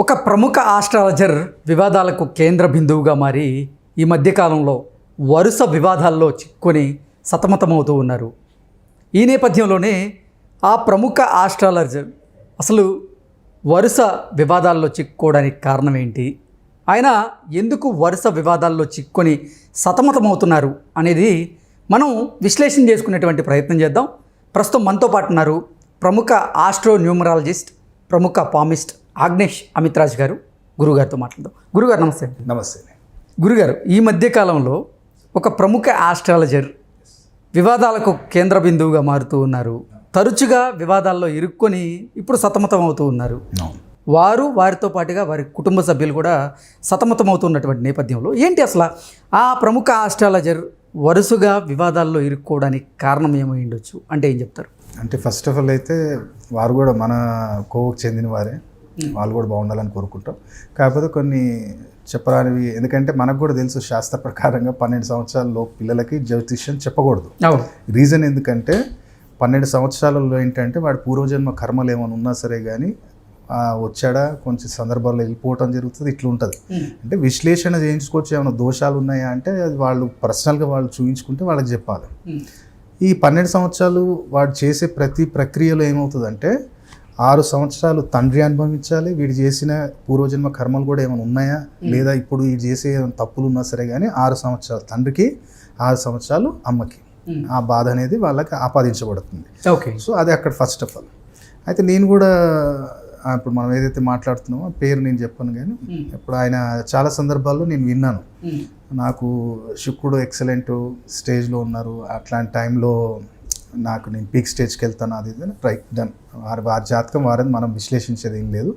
ఒక ప్రముఖ ఆస్ట్రాలజర్ వివాదాలకు కేంద్ర బిందువుగా మారి ఈ మధ్యకాలంలో వరుస వివాదాల్లో చిక్కుని సతమతమవుతూ ఉన్నారు. ఈ నేపథ్యంలోనే ఆ ప్రముఖ ఆస్ట్రాలజర్ అసలు వరుస వివాదాల్లో చిక్కుకోవడానికి కారణం ఏంటి? ఆయన ఎందుకు వరుస వివాదాల్లో చిక్కుకొని సతమతమవుతున్నారు అనేది మనం విశ్లేషణ చేసుకునేటువంటి ప్రయత్నం చేద్దాం. ప్రస్తుతం మనతో పాటు ఉన్నారు ప్రముఖ ఆస్ట్రో న్యూమరాలజిస్ట్ ప్రముఖ పామిస్ట్ ఆగ్నేష్ అమిత్రాజ్ గారు గురుగారితో మాట్లాడదాం. గురుగారు నమస్తే నమస్తే. గురుగారు ఈ మధ్య కాలంలో ఒక ప్రముఖ ఆస్ట్రాలజర్ వివాదాలకు కేంద్ర బిందువుగా మారుతూ ఉన్నారు. తరచుగా వివాదాల్లో ఇరుక్కొని ఇప్పుడు సతమతం అవుతూ ఉన్నారు. వారు వారితో పాటుగా వారి కుటుంబ సభ్యులు కూడా సతమతమవుతున్నటువంటి నేపథ్యంలో ఏంటి అసలు ఆ ప్రముఖ ఆస్ట్రాలజర్ వరుసగా వివాదాల్లో ఇరుక్కోవడానికి కారణం ఏమై ఉండొచ్చు? అంటే ఏం చెప్తారు? అంటే ఫస్ట్ ఆఫ్ ఆల్ అయితే వారు కూడా మన కోవకు చెందిన వారే. వాళ్ళు కూడా బాగుండాలని కోరుకుంటాం. కాకపోతే కొన్ని చెప్పరానివి ఎందుకంటే మనకు కూడా తెలుసు శాస్త్ర ప్రకారంగా పన్నెండు సంవత్సరాల్లో పిల్లలకి జ్యోతిష్యం చెప్పకూడదు. రీజన్ ఎందుకంటే పన్నెండు సంవత్సరాలలో ఏంటంటే వాడి పూర్వజన్మ కర్మలు ఏమైనా ఉన్నా సరే కానీ వచ్చాడా కొంచెం సందర్భాల్లో వెళ్ళిపోవటం జరుగుతుంది ఇట్లా ఉంటుంది. అంటే విశ్లేషణ చేయించుకోవచ్చు ఏమైనా దోషాలు ఉన్నాయా అంటే అది వాళ్ళు పర్సనల్గా వాళ్ళు చూపించుకుంటే వాళ్ళకి చెప్పాలి. ఈ పన్నెండు సంవత్సరాలు వాడు చేసే ప్రతి ప్రక్రియలో ఏమవుతుందంటే ఆరు సంవత్సరాలు తండ్రి అనుభవించాలి వీడు చేసిన పూర్వజన్మ కర్మలు కూడా ఏమైనా ఉన్నాయా? లేదా ఇప్పుడు వీడు చేసే ఏమైనా తప్పులు ఉన్నా సరే కానీ ఆరు సంవత్సరాలు తండ్రికి ఆరు సంవత్సరాలు అమ్మకి. ఆ బాధ అనేది వాళ్ళకి ఆపాదించబడుతుంది. ఓకే. సో అది అక్కడ ఫస్ట్ ఆఫ్ ఆల్. అయితే నేను కూడా ఇప్పుడు మనం ఏదైతే మాట్లాడుతున్నామో పేరు నేను చెప్పాను కానీ ఇప్పుడు ఆయన చాలా సందర్భాల్లో నేను విన్నాను. నాకు శుక్రుడు ఎక్సలెంట్ స్టేజ్లో ఉన్నారు. అట్లాంటి టైంలో నాకు నేను పీక్ స్టేజ్కి వెళ్తాను అది ఇది రైట్ డన్ వారి వారి జాతకం వారని మనం విశ్లేషించేది ఏం లేదు.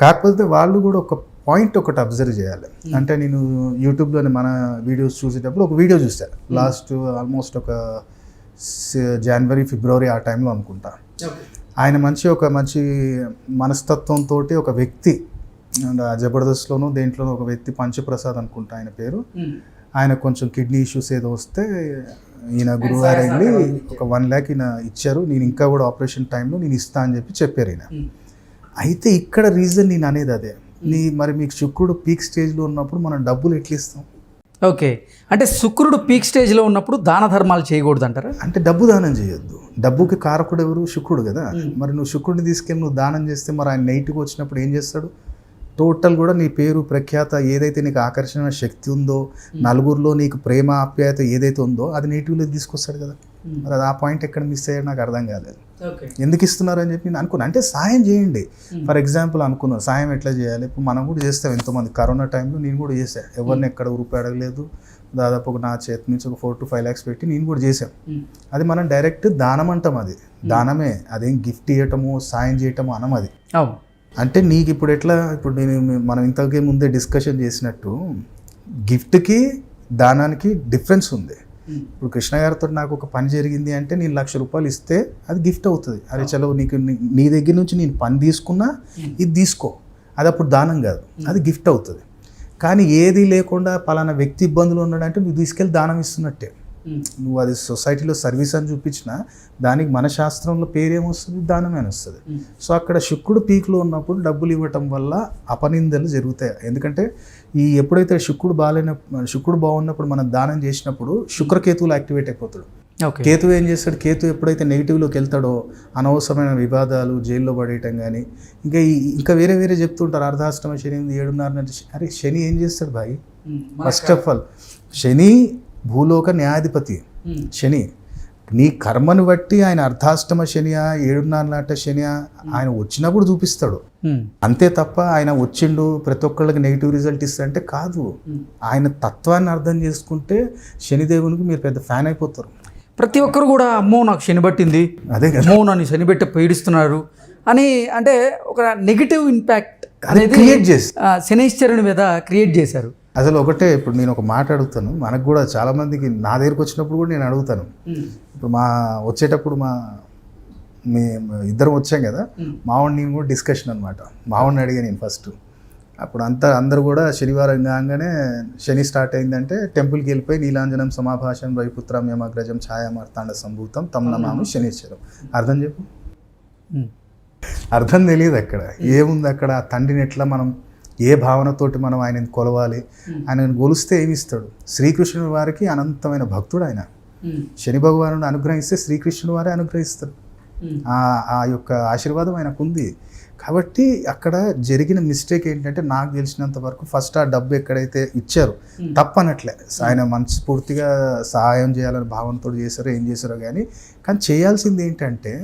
కాకపోతే వాళ్ళు కూడా ఒక పాయింట్ ఒకటి అబ్జర్వ్ చేయాలి. అంటే నేను యూట్యూబ్లోని మన వీడియోస్ చూసేటప్పుడు ఒక వీడియో చూశాను లాస్ట్ ఆల్మోస్ట్ ఒక జనవరి ఫిబ్రవరి ఆ టైంలో అనుకుంటా. ఆయన మంచి ఒక మంచి మనస్తత్వంతో ఒక వ్యక్తి జబర్దస్త్లోనూ దేంట్లోనూ ఒక వ్యక్తి పంచప్రసాద్ అనుకుంటా ఆయన పేరు. ఆయన కొంచెం కిడ్నీ ఇష్యూస్ ఏదో వస్తే ఈయన గురువారం వెళ్ళి ఒక వన్ ల్యాక్ ఈయన ఇచ్చారు. నేను ఇంకా కూడా ఆపరేషన్ టైంలో నేను ఇస్తా అని చెప్పి చెప్పారు ఈయన. అయితే ఇక్కడ రీజన్ నేను అనేది అదే. నీ మరి మీకు శుక్రుడు పీక్ స్టేజ్లో ఉన్నప్పుడు మనం డబ్బులు ఎట్లా ఇస్తాం ఓకే. అంటే శుక్రుడు పీక్ స్టేజ్లో ఉన్నప్పుడు దాన ధర్మాలు చేయకూడదు అంటారా అంటే డబ్బు దానం చేయొద్దు. డబ్బుకి కారకుడు ఎవరు? శుక్రుడు కదా. మరి నువ్వు శుక్రుడిని తీసుకెళ్ళి నువ్వు దానం చేస్తే మరి ఆయన నైట్కి వచ్చినప్పుడు ఏం చేస్తాడు? టోటల్ కూడా నీ పేరు ప్రఖ్యాత ఏదైతే నీకు ఆకర్షణ శక్తి ఉందో నలుగురిలో నీకు ప్రేమ ఆప్యాయత ఏదైతే ఉందో అది నెగిటివ్లో తీసుకొస్తాడు కదా. మరి అది ఆ పాయింట్ ఎక్కడ మిస్ అయ్యాడు నాకు అర్థం కాలేదు. ఎందుకు ఇస్తున్నారు అని చెప్పి నేను అనుకున్నాను అంటే సాయం చేయండి. ఫర్ ఎగ్జాంపుల్ అనుకున్నాను సాయం ఎట్లా చేయాలి? ఇప్పుడు మనం కూడా చేస్తాం ఎంతోమంది. కరోనా టైంలో నేను కూడా చేశాను ఎవరిని ఎక్కడ రూపాయి అడగలేదు. దాదాపు ఒక నా చేతి నుంచి ఒక ఫోర్ టు ఫైవ్ ల్యాక్స్ పెట్టి నేను కూడా చేశాను అది మనం డైరెక్ట్ దానం అంటాం అది. దానమే. అదేం గిఫ్ట్ ఇవ్వటము సాయం చేయటము అనం అది. అవును. అంటే నీకు ఇప్పుడు ఎట్లా ఇప్పుడు నేను మనం ఇంతకే ముందే డిస్కషన్ చేసినట్టు గిఫ్ట్కి దానానికి డిఫరెన్స్ ఉంది. ఇప్పుడు కృష్ణ గారితో నాకు ఒక పని జరిగింది అంటే నేను లక్ష రూపాయలు ఇస్తే అది గిఫ్ట్ అవుతుంది. అరే చలో నీకు నీ- నీ దగ్గర నుంచి నేను పని తీసుకున్నా ఇది తీసుకో. అది అప్పుడు దానం కాదు. అది గిఫ్ట్ అవుతుంది. కానీ ఏది లేకుండా పలానా వ్యక్తి ఇబ్బందులు ఉన్నాడంటే నువ్వు తీసుకెళ్ళి దానం ఇస్తున్నట్టే. నువ్వు అది సొసైటీలో సర్వీస్ అని చూపించినా దానికి మన శాస్త్రంలో పేరేమొస్తుంది దానమే అని వస్తుంది. సో అక్కడ శుక్రుడు పీక్లో ఉన్నప్పుడు డబ్బులు ఇవ్వటం వల్ల అపనిందలు జరుగుతాయి. ఎందుకంటే ఈ ఎప్పుడైతే శుక్రుడు బాగాలేన శుక్రుడు బాగున్నప్పుడు మనం దానం చేసినప్పుడు శుక్రకేతువులు యాక్టివేట్ అయిపోతాడు. కేతు ఏం చేస్తాడు? కేతు ఎప్పుడైతే నెగిటివ్లోకి వెళ్తాడో అనవసరమైన వివాదాలు జైల్లో పడేయటం కానీ ఇంకా ఈ- ఇంకా వేరే వేరే చెప్తుంటారు అర్ధాష్టమ శని ఏడున్నర అరే శని ఏం చేస్తాడు boy first of all Shani భూలోక న్యాయాధిపతి శని. నీ కర్మను బట్టి ఆయన అర్ధాష్టమ శనియా ఏడున్నర నాట శనియా ఆయన వచ్చినప్పుడు చూపిస్తాడు. అంతే తప్ప ఆయన వచ్చిండు ప్రతి ఒక్కళ్ళకి నెగిటివ్ రిజల్ట్ ఇస్తాడంటే కాదు. ఆయన తత్వాన్ని అర్థం చేసుకుంటే శనిదేవునికి మీరు పెద్ద ఫ్యాన్ అయిపోతారు. ప్రతి ఒక్కరు కూడా అమ్మో నాకు శని పట్టింది. అదే అమ్మో నన్ను శని పెట్టి పీడిస్తున్నారు అని అంటే ఒక నెగిటివ్ ఇంపాక్ట్ అనేది క్రియేట్ చేసి శనైశ్వరుని మీద క్రియేట్ చేశారు. అసలు ఒకటే ఇప్పుడు నేను ఒక మాట అడుగుతాను. మనకు కూడా చాలా మందికి నా దగ్గరికి వచ్చినప్పుడు కూడా నేను అడుగుతాను. ఇప్పుడు మా వచ్చేటప్పుడు మా మీ ఇద్దరం వచ్చాం కదా. మావాడిని నేను కూడా డిస్కషన్ అనమాట మావాడిని అడిగా నేను ఫస్ట్. అప్పుడు అంతా అందరూ కూడా శనివారం కాగానే శని స్టార్ట్ అయిందంటే టెంపుల్కి వెళ్ళిపోయి నీలాంజనం సమాభాషం వైపుత్రం యమగ్రజం ఛాయామార్తాండ సంభూతం తమ్ నమామి శనీశ్వరం అర్థం చెప్పు. అర్థం తెలియదు అక్కడ. ఏముంది అక్కడ? తండ్రిని ఎట్లా మనం ఏ భావనతోటి మనం ఆయనని కొలవాలి? ఆయనను కొలిస్తే ఏమి ఇస్తాడు శ్రీకృష్ణుని వారికి అనంతమైన భక్తుడు ఆయన. శని భగవానుడు అనుగ్రహిస్తే శ్రీకృష్ణుని వారే అనుగ్రహిస్తాడు ఆ ఆ యొక్క ఆశీర్వాదం ఆయనకు ఉంది కాబట్టి అక్కడ జరిగిన మిస్టేక్ ఏంటంటే నాకు తెలిసినంత వరకు ఫస్ట్ ఆ డబ్బు ఎక్కడైతే ఇచ్చారు తప్పనట్లే. ఆయన మనస్ఫూర్తిగా సహాయం చేయాలని భావనతో చేశారో ఏం చేశారో కానీ కానీ చేయాల్సింది ఏంటంటే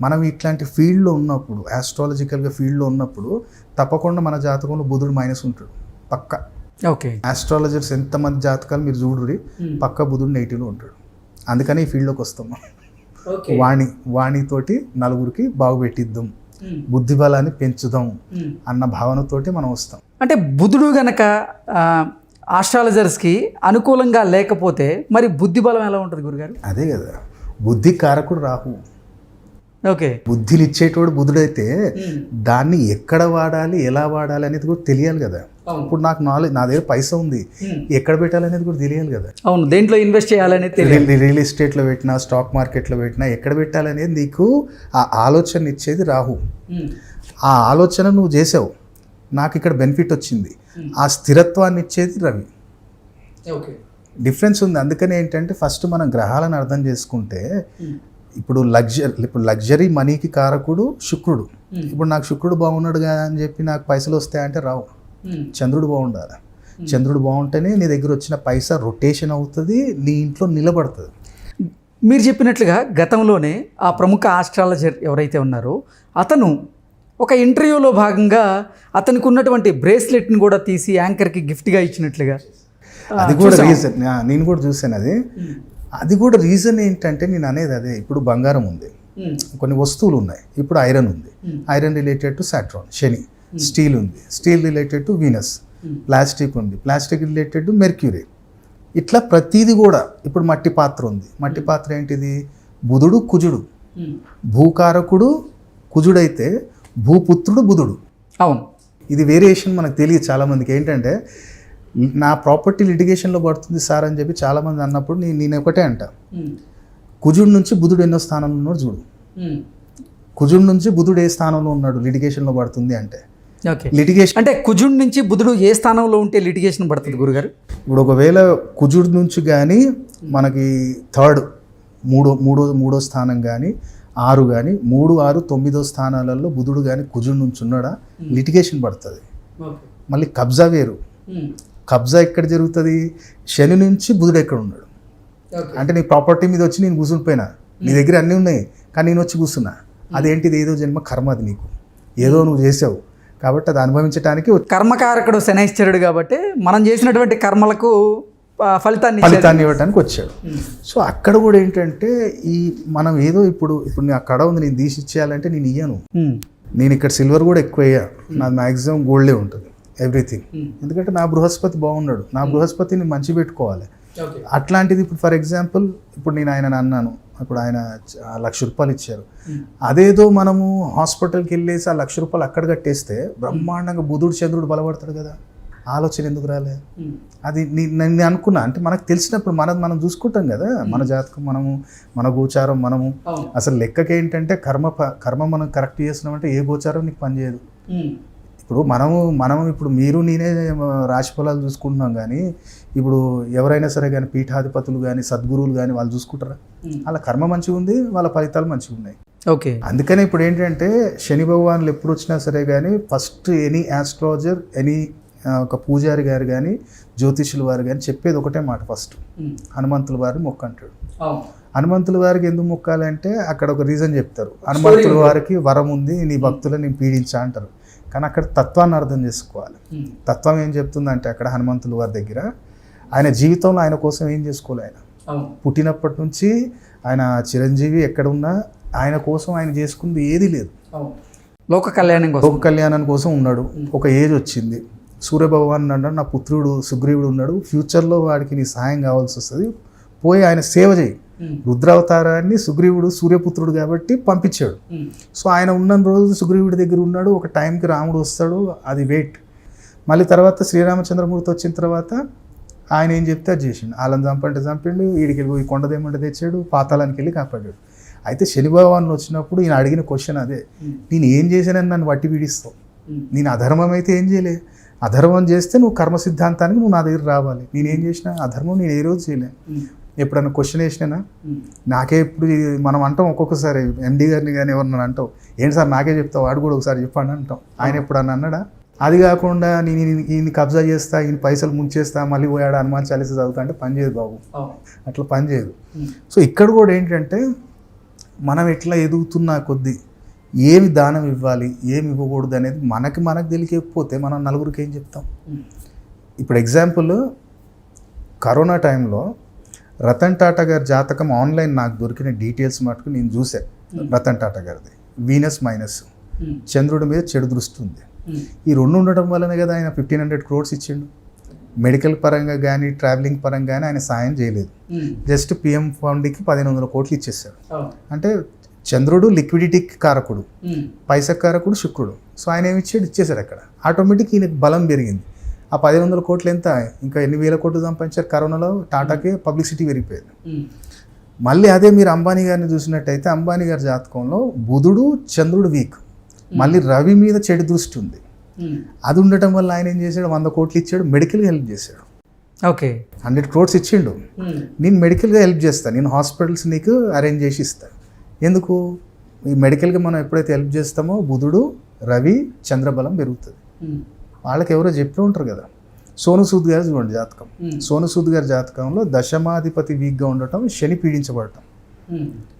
మనం ఇట్లాంటి ఫీల్డ్లో ఉన్నప్పుడు ఆస్ట్రాలజికల్గా ఫీల్డ్లో ఉన్నప్పుడు తప్పకుండా మన జాతకంలో బుధుడు మైనస్ ఉంటాడు. పక్క. ఓకే. ఆస్ట్రాలజర్స్ ఎంతమంది జాతకాలు మీరు చూడురి పక్క బుధుడు నెగిటివ్లో ఉంటాడు. అందుకని ఈ ఫీల్డ్లోకి వస్తాం వాణి వాణితోటి నలుగురికి బాగుపెట్టిద్దాం బుద్ధి బలాన్ని పెంచుదాం అన్న భావనతోటి మనం వస్తాం. అంటే బుధుడు గనక ఆస్ట్రాలజర్స్కి అనుకూలంగా లేకపోతే మరి బుద్ధి బలం ఎలా ఉంటుంది గురుగారు? అదే కదా. బుద్ధి కారకుడు రాహు ఓకే. బుద్ధిని ఇచ్చేటోడు బుధుడైతే దాన్ని ఎక్కడ వాడాలి ఎలా వాడాలి అనేది కూడా తెలియాలి కదా. ఇప్పుడు నాకు నాలెడ్జ్ నా దగ్గర పైసా ఉంది. ఎక్కడ పెట్టాలనేది కూడా తెలియాలి కదా. అవును. దేంట్లో ఇన్వెస్ట్ చేయాలనేది తెలియదు రియల్ రియల్ ఎస్టేట్లో పెట్టినా స్టాక్ మార్కెట్లో పెట్టినా ఎక్కడ పెట్టాలనేది నీకు ఆ ఆలోచన ఇచ్చేది రాహు. ఆ ఆలోచన నువ్వు చేసావు. నాకు ఇక్కడ బెనిఫిట్ వచ్చింది. ఆ స్థిరత్వాన్ని ఇచ్చేది రవి. ఓకే. డిఫరెన్స్ ఉంది. అందుకని ఏంటంటే ఫస్ట్ మనం గ్రహాలను అర్థం చేసుకుంటే ఇప్పుడు లగ్జరీ ఇప్పుడు లగ్జరీ మనీకి కారకుడు శుక్రుడు. ఇప్పుడు నాకు శుక్రుడు బాగున్నాడు కదా అని చెప్పి నాకు పైసలు వస్తాయంటే రావు. చంద్రుడు బాగుండాలి. చంద్రుడు బాగుంటేనే నీ దగ్గర వచ్చిన పైసా రొటేషన్ అవుతుంది నీ ఇంట్లో నిలబడుతుంది. మీరు చెప్పినట్లుగా గతంలోనే ఆ ప్రముఖ ఆస్ట్రాలజర్ ఎవరైతే ఉన్నారో అతను ఒక ఇంటర్వ్యూలో భాగంగా అతనికి ఉన్నటువంటి బ్రేస్లెట్ని కూడా తీసి యాంకర్కి గిఫ్ట్గా ఇచ్చినట్లుగా. అది కూడా రీజన్. నేను కూడా చూశాను అది. అది కూడా రీజన్ ఏంటంటే నేను అనేది అదే ఇప్పుడు బంగారం ఉంది. కొన్ని వస్తువులు ఉన్నాయి. ఇప్పుడు ఐరన్ ఉంది. Iron related to Saturn Shani steel ఉంది. Steel related to Venus plastic ఉంది. ప్లాస్టిక్ రిలేటెడ్ టు మెర్క్యూరీ ఇట్లా ప్రతిదీ కూడా ఇప్పుడు మట్టి పాత్ర ఉంది. మట్టి పాత్ర ఏంటిది? బుధుడు కుజుడు. భూకారకుడు కుజుడైతే భూపుత్రుడు బుధుడు. అవును. ఇది వేరియేషన్ మనకు తెలియదు చాలామందికి. ఏంటంటే నా ప్రాపర్టీ లిటిగేషన్లో పడుతుంది సార్ అని చెప్పి చాలామంది అన్నప్పుడు నేను నేను ఒకటే అంట. కుజుడు నుంచి బుధుడు ఎన్నో స్థానంలో ఉన్నాడు చూడు. కుజుడు నుంచి బుధుడు ఏ స్థానంలో ఉన్నాడు లిటిగేషన్లో పడుతుంది అంటే? లిటిగేషన్ అంటే కుజుడి నుంచి బుధుడు ఏ స్థానంలో ఉంటే లిటిగేషన్ పడుతుంది గురుగారు? ఇప్పుడు ఒకవేళ కుజుడు నుంచి కానీ మనకి థర్డ్ మూడో మూడో మూడో స్థానం కానీ ఆరు కానీ మూడు ఆరు తొమ్మిదో స్థానాలలో బుధుడు కానీ కుజుడు నుంచి ఉన్నాడా? లిటిగేషన్ పడుతుంది. మళ్ళీ కబ్జా వేరు. కబ్జా ఎక్కడ జరుగుతుంది? శని నుంచి బుధుడు ఎక్కడ ఉన్నాడు? అంటే నీ ప్రాపర్టీ మీద వచ్చి నేను కూర్చునిపోయినా నీ దగ్గర అన్నీ ఉన్నాయి కానీ నేను వచ్చి కూర్చున్నా అదేంటిది? ఏదో జన్మ కర్మ అది నీకు. ఏదో నువ్వు చేసావు. కాబట్టి అది అనుభవించడానికి కర్మకారకుడు శనైశ్చరుడు కాబట్టి మనం చేసినటువంటి కర్మలకు ఫలితాన్ని. ఫలితాన్ని ఇవ్వడానికి వచ్చాడు. సో అక్కడ కూడా ఏంటంటే ఈ మనం ఏదో ఇప్పుడు ఇప్పుడు నా కడ ఉంది నేను తీసి ఇచ్చేయాలంటే నేను ఇయ్యను. నేను ఇక్కడ సిల్వర్ కూడా ఎక్కువ వేయ నాది మ్యాక్సిమం గోల్డే ఉంటుంది. ఎవ్రీథింగ్. ఎందుకంటే నా బృహస్పతి బాగున్నాడు. నా బృహస్పతిని మంచి పెట్టుకోవాలి. అట్లాంటిది ఇప్పుడు ఫర్ ఎగ్జాంపుల్ ఇప్పుడు నేను ఆయన అన్నాను. ఇప్పుడు ఆయన లక్ష రూపాయలు ఇచ్చారు. అదేదో మనము హాస్పిటల్కి వెళ్ళేసి ఆ లక్ష రూపాయలు అక్కడ కట్టేస్తే బ్రహ్మాండంగా బుధుడు చంద్రుడు బలపడతాడు కదా. ఆలోచన ఎందుకు రాలే? అది నేను అనుకున్నా. అంటే మనకు తెలిసినప్పుడు మనది మనం చూసుకుంటాం కదా. మన జాతకం మనము మన గోచారం మనము. అసలు లెక్కకి ఏంటంటే కర్మ కర్మ మనం కరెక్ట్ చేస్తున్నామంటే ఏ గోచారం నీకు పనిచేయదు. ఇప్పుడు మనము మనం ఇప్పుడు మీరు నేనే రాశి ఫలాలు చూసుకుంటున్నాం కానీ ఇప్పుడు ఎవరైనా సరే కానీ పీఠాధిపతులు కానీ సద్గురువులు కానీ వాళ్ళు చూసుకుంటారా. వాళ్ళ కర్మ మంచిగా ఉంది వాళ్ళ ఫలితాలు మంచిగా ఉన్నాయి. ఓకే. అందుకనే ఇప్పుడు ఏంటంటే శని భగవాన్లు ఎప్పుడు వచ్చినా సరే కానీ ఫస్ట్ ఎనీ ఆస్ట్రాలజర్ ఎనీ ఒక పూజారి గారు కానీ జ్యోతిషుల వారు కానీ చెప్పేది ఒకటే మాట ఫస్ట్. హనుమంతుల వారిని మొక్క అంటాడు. హనుమంతుల వారికి ఎందుకు మొక్కాలంటే అక్కడ ఒక రీజన్ చెప్తారు. హనుమంతుల వారికి వరం ఉంది నీ భక్తులను నేను పీడించా అంటారు. కానీ అక్కడ తత్వాన్ని అర్థం చేసుకోవాలి. ఉమ్. తత్వం ఏం చెప్తుందంటే అక్కడ హనుమంతుల వారి దగ్గర ఆయన జీవితంలో ఆయన కోసం ఏం చేసుకోలే ఆయన. పుట్టినప్పటి నుంచి ఆయన చిరంజీవి ఎక్కడ ఉన్నా ఆయన కోసం ఆయన చేసుకుంది ఏది లేదు. లోక కళ్యాణం కోసం. లోక కళ్యాణం కోసం ఉన్నాడు. ఒక ఏజ్ వచ్చింది. సూర్యభగవాన్ అన్నాడు నా పుత్రుడు సుగ్రీవుడు ఉన్నాడు. ఫ్యూచర్లో వాడికి నీ సహాయం కావాల్సి వస్తుంది. పోయి ఆయన సేవ చేయి. రుద్రావతారాన్ని సుగ్రీవుడు సూర్యపుత్రుడు కాబట్టి పంపించాడు. సో ఆయన ఉన్న రోజు సుగ్రీవుడి దగ్గర ఉన్నాడు. ఒక టైంకి రాముడు వస్తాడు అది వెయిట్ మళ్ళీ తర్వాత శ్రీరామచంద్రమూర్తి వచ్చిన తర్వాత ఆయన ఏం చెప్తే అది చేసిండు. వాళ్ళని చంపంటే చంపిండు వీడికి వెళ్ళి పోయి కొండదేమంటే తెచ్చాడు పాతాళానికి వెళ్ళి కాపాడాడు. అయితే శని భగవాన్ వచ్చినప్పుడు ఈయన అడిగిన క్వశ్చన్ అదే. నేను ఏం చేశానని నన్ను వట్టి పీడిస్తావు? నేను అధర్మం అయితే ఏం చేయలే. అధర్మం చేస్తే నువ్వు కర్మ సిద్ధాంతానికి నువ్వు నా దగ్గర రావాలి. నేనేం చేసిన అధర్మం నేను ఏ రోజు చేయలేను. ఎప్పుడన్నా క్వశ్చన్ వేసినానా? నాకే ఇప్పుడు మనం అంటాం ఒక్కొక్కసారి ఎండి గారిని కానీ ఎవరిని అంటాం ఏంటి సార్ నాకే చెప్తావు? వాడు కూడా ఒకసారి చెప్పండి అంటాం. ఆయన ఎప్పుడన్నా అన్నాడా? అది కాకుండా నేను ఈయన- ఈయన కబ్జా చేస్తా ఈయన పైసలు ముంచేస్తా మళ్ళీ పోయాడు హనుమాన్ చాలీసా చదువుతా అంటే పని చేయదు బాబు. అట్లా పని చేయదు. సో ఇక్కడ కూడా ఏంటంటే మనం ఎట్లా ఎదుగుతున్నా కొద్దీ ఏమి దానం ఇవ్వాలి ఏమి ఇవ్వకూడదు అనేది మనకి మనకు తెలియకపోతే మనం నలుగురికి ఏం చెప్తాం? ఇప్పుడు ఎగ్జాంపుల్ కరోనా టైంలో రతన్ టాటా గారి జాతకం ఆన్లైన్ నాకు దొరికిన డీటెయిల్స్ మటుకు నేను చూసాను రతన్ టాటా గారిది. Venus minus. చంద్రుడి మీద చెడు దృష్టి ఉంది. ఈ రెండు ఉండటం వల్లనే కదా ఆయన ఫిఫ్టీన్ హండ్రెడ్ క్రోడ్స్ ఇచ్చిండు. మెడికల్ పరంగా కానీ ట్రావెలింగ్ పరంగా కానీ ఆయన సాయం చేయలేదు. జస్ట్ పిఎం ఫండ్కి పదిహేను వందల కోట్లు ఇచ్చేసాడు అంటే చంద్రుడు లిక్విడిటీకి కారకుడు. పైసా కారకుడు శుక్రుడు. సో ఆయన ఏమి ఇచ్చాడు? ఇచ్చేసాడు అక్కడ. ఆటోమేటిక్ ఈయనకి బలం పెరిగింది. ఆ పదిహేను వందల కోట్లు ఎంత? ఇంకా ఎన్ని వేల కోట్లు సంపాదించారు కరోనాలో? టాటాకి పబ్లిసిటీ పెరిగిపోయింది. మళ్ళీ అదే మీరు అంబానీ గారిని చూసినట్టయితే అంబానీ గారి జాతకంలో బుధుడు చంద్రుడు వీక్. మళ్ళీ రవి మీద చెడు దృష్టి ఉంది. అది ఉండటం వల్ల ఆయన ఏం చేశాడు? వంద కోట్లు ఇచ్చాడు మెడికల్గా హెల్ప్ చేశాడు. ఓకే. హండ్రెడ్ క్రోడ్స్ ఇచ్చిండు. నేను మెడికల్గా హెల్ప్ చేస్తాను నేను హాస్పిటల్స్ నీకు అరేంజ్ చేసి ఇస్తాను ఎందుకు? ఈ మెడికల్గా మనం ఎప్పుడైతే హెల్ప్ చేస్తామో బుధుడు రవి చంద్రబలం పెరుగుతుంది. వాళ్ళకి ఎవరో చెప్పి ఉంటారు కదా. సోను సూద్ గారు చూడండి జాతకం. సోను సూద్ గారి జాతకంలో దశమాధిపతి వీక్గా ఉండటం శని పీడించబడటం.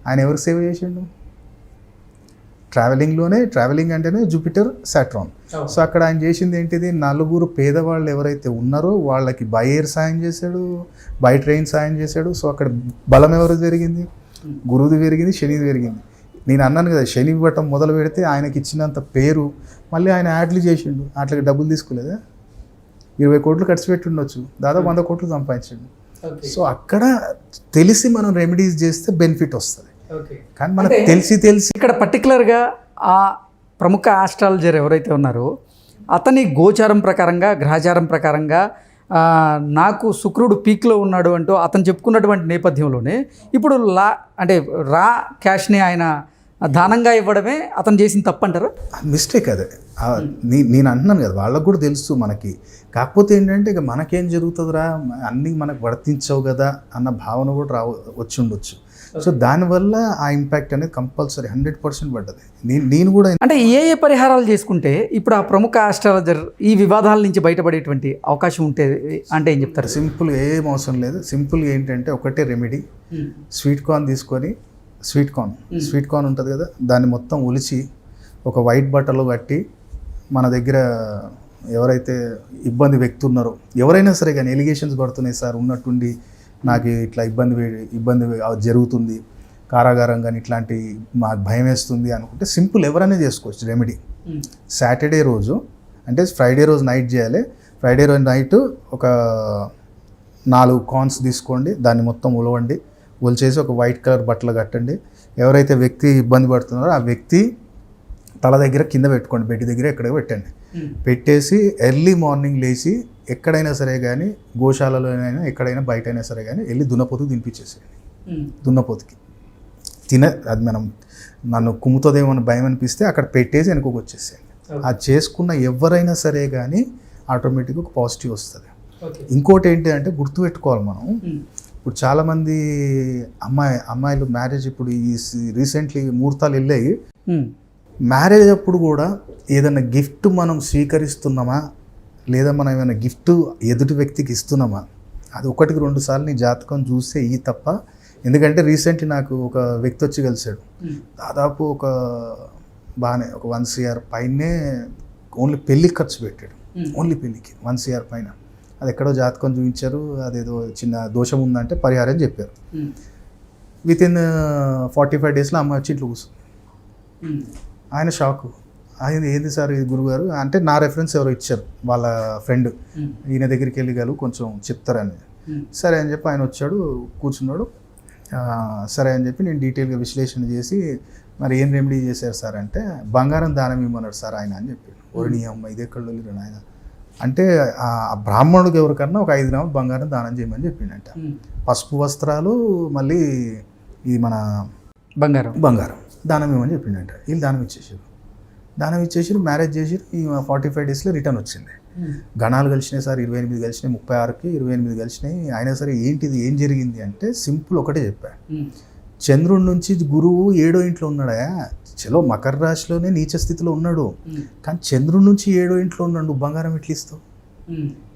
ఆయన ఎవరికి సేవ చేసిండు? ట్రావెలింగ్లోనే ట్రావెలింగ్ అంటేనే జూపిటర్ సాట్రాన్. సో అక్కడ ఆయన చేసింది ఏంటిది? నలుగురు పేదవాళ్ళు ఎవరైతే ఉన్నారో వాళ్ళకి బై ఎయిర్ సాయం చేశాడు బై ట్రైన్ సాయం చేశాడు. సో అక్కడ బలం ఎవరు పెరిగింది గురువుది పెరిగింది శనిది పెరిగింది. నేను అన్నాను కదా శని ఇవ్వటం మొదలు పెడితే ఆయనకి ఇచ్చినంత పేరు మళ్ళీ ఆయన యాడ్లు చేసిండు. వాటికి డబ్బులు తీసుకోలేదా? ఇరవై కోట్లు ఖర్చు పెట్టి ఉండొచ్చు దాదాపు వంద కోట్లు సంపాదించండు. సో అక్కడ తెలిసి మనం రెమెడీస్ చేస్తే బెనిఫిట్ వస్తుంది. కానీ మనకు తెలిసి తెలిసి ఇక్కడ పర్టికులర్గా ఆ ప్రముఖ ఆస్ట్రాలజర్ ఎవరైతే ఉన్నారో అతని గోచారం ప్రకారంగా గ్రహచారం ప్రకారంగా ఆ, నాకు శుక్రుడు పీక్లో ఉన్నాడు అంటూ అతను చెప్పుకున్నటువంటి నేపథ్యంలోనే ఇప్పుడు లా అంటే రా క్యాష్ని ఆయన దానంగా ఇవ్వడమే అతను చేసిన తప్పు అంటారా మిస్టేక్ అదే. నేను అంటున్నాను కదా వాళ్ళకు కూడా తెలుసు మనకి. కాకపోతే ఏంటంటే ఇక మనకేం జరుగుతుందిరా? అన్నీ మనకు వర్తించవు కదా అన్న భావన కూడా రావ వచ్చి ఉండొచ్చు. సో దానివల్ల ఆ ఇంపాక్ట్ అనేది కంపల్సరీ హండ్రెడ్ పర్సెంట్ పడ్డది. నేను నేను కూడా అంటే ఏ ఏ పరిహారాలు చేసుకుంటే ఇప్పుడు ఆ ప్రముఖ ఆస్ట్రాలజర్ ఈ వివాదాల నుంచి బయటపడేటువంటి అవకాశం ఉంటే అంటే ఏం చెప్తారు? సింపుల్ ఏం అవసరం లేదు. సింపుల్గా ఏంటంటే ఒకటే రెమెడీ. స్వీట్ కార్న్ తీసుకొని స్వీట్ కార్న్. స్వీట్ కార్న్ ఉంటుంది కదా దాన్ని మొత్తం ఒలిచి ఒక వైట్ బట్టలో కట్టి మన దగ్గర ఎవరైతే ఇబ్బంది వ్యక్తి ఉన్నారో ఎవరైనా సరే కానీ ఎలిగేషన్స్ పడుతున్నాయి సార్ ఉన్నట్టుండి నాకు ఇట్లా ఇబ్బంది ఇబ్బంది జరుగుతుంది కారాగారం కానీ ఇట్లాంటి మాకు భయం వేస్తుంది అనుకుంటే సింపుల్ ఎవరైనా చేసుకోవచ్చు రెమెడీ. సాటర్డే రోజు అంటే ఫ్రైడే రోజు నైట్ చేయాలి. ఫ్రైడే రోజు నైట్ ఒక నాలుగు కార్న్స్ తీసుకోండి దాన్ని మొత్తం ఉలవండి. ఒలిచేసి ఒక వైట్ కలర్ బట్టలు కట్టండి. ఎవరైతే వ్యక్తి ఇబ్బంది పడుతున్నారో ఆ వ్యక్తి తల దగ్గర కింద పెట్టుకోండి. బెడ్ దగ్గర ఎక్కడ పెట్టండి. పెట్టేసి ఎర్లీ మార్నింగ్ లేచి ఎక్కడైనా సరే కానీ గోశాలలోనైనా ఎక్కడైనా బయట అయినా సరే కానీ వెళ్ళి దున్నపోతుకు తినిపించేసేయండి. దున్నపోతుకి. తిన అది మనం నన్ను కుమ్ముతుందేమో అని భయం అనిపిస్తే అక్కడ పెట్టేసి వెనుకకు వచ్చేసేయండి. అది చేసుకున్న ఎవరైనా సరే కానీ ఆటోమేటిక్గా ఒక పాజిటివ్ వస్తుంది. ఇంకోటి ఏంటి అంటే గుర్తుపెట్టుకోవాలి మనం. ఇప్పుడు చాలామంది అమ్మాయి అమ్మాయిలు మ్యారేజ్ ఇప్పుడు ఈ రీసెంట్లీ ముహూర్తాలు వెళ్ళాయి. మ్యారేజ్ అప్పుడు కూడా ఏదైనా గిఫ్ట్ మనం స్వీకరిస్తున్నామా? లేదా మనం ఏమైనా గిఫ్ట్ ఎదుటి వ్యక్తికి ఇస్తున్నామా? అది ఒకటికి రెండు సార్లు నీ జాతకం చూస్తే ఈ తప్ప. ఎందుకంటే రీసెంట్లీ నాకు ఒక వ్యక్తి వచ్చి కలిశాడు. దాదాపు ఒక బాగానే ఒక వన్ సిఆర్ పైనే ఓన్లీ పెళ్ళికి ఖర్చు పెట్టాడు. ఓన్లీ పెళ్ళికి వన్ సిఆర్ పైన. అది ఎక్కడో జాతకం చూపించారు అదేదో చిన్న దోషం ఉందంటే పరిహారం చెప్పారు. విత్ ఇన్ ఫార్టీ ఫైవ్ డేస్లో అమ్మాయి వచ్చి ఇంట్లో కూర్చుంది ఆయన షాక్ ఆయన ఏంది సార్ ఇది గురుగారు? అంటే నా రెఫరెన్స్ ఎవరో ఇచ్చారు వాళ్ళ ఫ్రెండ్ ఈయన దగ్గరికి వెళ్ళి గలు కొంచెం చెప్తారని. సరే అని చెప్పి ఆయన వచ్చాడు కూర్చున్నాడు. సరే అని చెప్పి నేను డీటెయిల్గా విశ్లేషణ చేసి మరి ఏం రెమెడీ చేశారు సార్ అంటే బంగారం దానం ఇవ్వమన్నాడు సార్ ఆయన అని చెప్పాడు. ఓడి అమ్మ ఇదే వెళ్ళిరు ఆయన అంటే ఆ బ్రాహ్మణుడికి ఎవరికన్నా ఒక ఐదు గ్రాములు బంగారం దానం చేయమని చెప్పిండంట. పసుపు వస్త్రాలు మళ్ళీ ఈ మన బంగారం. బంగారం దానం ఇవ్వమని చెప్పిండంట. వీళ్ళు దానం ఇచ్చేసారు. దానం ఇచ్చేసారు మ్యారేజ్ చేసారు ఈ ఫార్టీ ఫైవ్ డేస్లో రిటర్న్ వచ్చింది. గణాలు కలిసినాయి సార్ ఇరవై ఎనిమిది కలిసినాయి ముప్పై ఆరుకి ఇరవై ఎనిమిది కలిసినాయి అయినా సరే ఏంటిది ఏం జరిగింది అంటే సింపుల్ ఒకటే చెప్పా. చంద్రుడి నుంచి గురువు ఏడో ఇంట్లో ఉన్నాడా? చలో మకర రాశిలోనే నీచ స్థితిలో ఉన్నాడు. కానీ చంద్రుడి నుంచి ఏడో ఇంట్లో ఉన్నాడు. బంగారం ఎట్లా ఇస్తావు?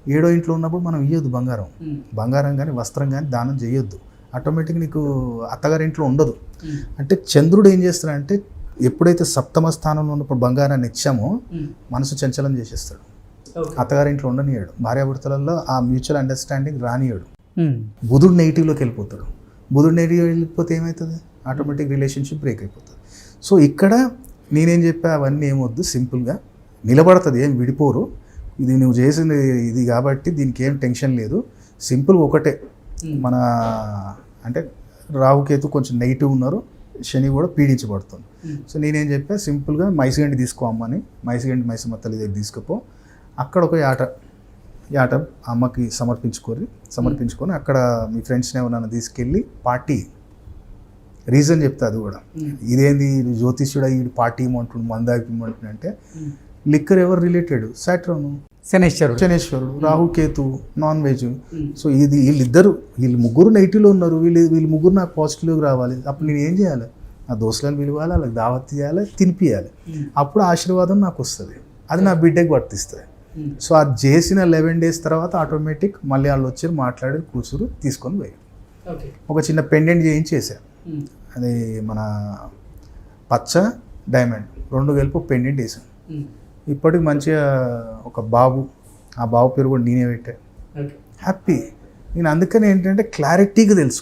ఏడో ఇంట్లో ఉన్నప్పుడు మనం ఇయ్యొద్దు బంగారం. బంగారం కానీ వస్త్రం కానీ దానం చేయొద్దు. ఆటోమేటిక్ నీకు అత్తగారి ఇంట్లో ఉండదు. అంటే చంద్రుడు ఏం చేస్తాడంటే ఎప్పుడైతే సప్తమ స్థానంలో ఉన్నప్పుడు బంగారాన్ని ఇచ్చామో మనసు చంచలం చేసేస్తాడు. అత్తగారి ఇంట్లో ఉండనియాడు. భార్యాభర్తలలో ఆ మ్యూచువల్ అండర్స్టాండింగ్ రానియాడు. బుధుడు నెగిటివ్లోకి వెళ్ళిపోతాడు. బుధుడు నెగిటివ్ వెళ్ళిపోతే ఏమవుతుంది ఆటోమేటిక్ రిలేషన్షిప్ బ్రేక్ అయిపోతుంది. సో ఇక్కడ నేనేం చెప్పా అవన్నీ ఏమొద్దు సింపుల్గా. నిలబడుతుంది ఏం విడిపోరు. ఇది నువ్వు చేసింది ఇది కాబట్టి దీనికి ఏం టెన్షన్ లేదు. సింపుల్ ఒకటే. మన అంటే రావుకేతు కొంచెం నెగిటివ్ ఉన్నారు శని కూడా పీడించబడుతుంది. సో నేనేం చెప్పా సింపుల్గా మైసిగండి తీసుకో అమ్మని. మైసిగండి మైసమ్మ తల్లి దగ్గర తీసుకుపో. అక్కడ ఒక యాట యాట అమ్మకి సమర్పించుకొని సమర్పించుకొని అక్కడ మీ ఫ్రెండ్స్ని ఎవరైనా తీసుకెళ్ళి పార్టీ రీజన్ చెప్తా అది కూడా. ఇదేంది జ్యోతిష్యుడు ఈ పార్టీ ఇమ్మంటుండు ఇమ్మంటుండు అంటే లిక్కర్ ఎవరు రిలేటెడ్? సాట్రోను శనేశ్వరుడు. శనేశ్వరుడు Rahu Ketu non veg. So ఇది వీళ్ళిద్దరు వీళ్ళు ముగ్గురు నెగిటివ్లో ఉన్నారు వీళ్ళు వీళ్ళు ముగ్గురు నాకు పాజిటివ్లోకి రావాలి. అప్పుడు నేను ఏం చేయాలి? నా దోస్తులను పిలవాలి వాళ్ళకి దావత్ చేయాలి తినిపియాలి. అప్పుడు ఆశీర్వాదం నాకు వస్తుంది. అది నా బిడ్డకి వర్తిస్తుంది. సో అది చేసిన లెవెన్ డేస్ తర్వాత ఆటోమేటిక్ మళ్ళీ వాళ్ళు వచ్చి మాట్లాడి కూర్చురు తీసుకొని పోయి ఒక చిన్న పెండెంట్ చేయించేసాను అది మన పచ్చ డైమండ్ రెండు కలిపి పెండెంట్ వేసాను ఇప్పటికి మంచిగా ఒక బాబు ఆ బాబు పేరు కూడా నేనే పెట్టా. హ్యాపీ. నేను అందుకని ఏంటంటే క్లారిటీగా తెలుసు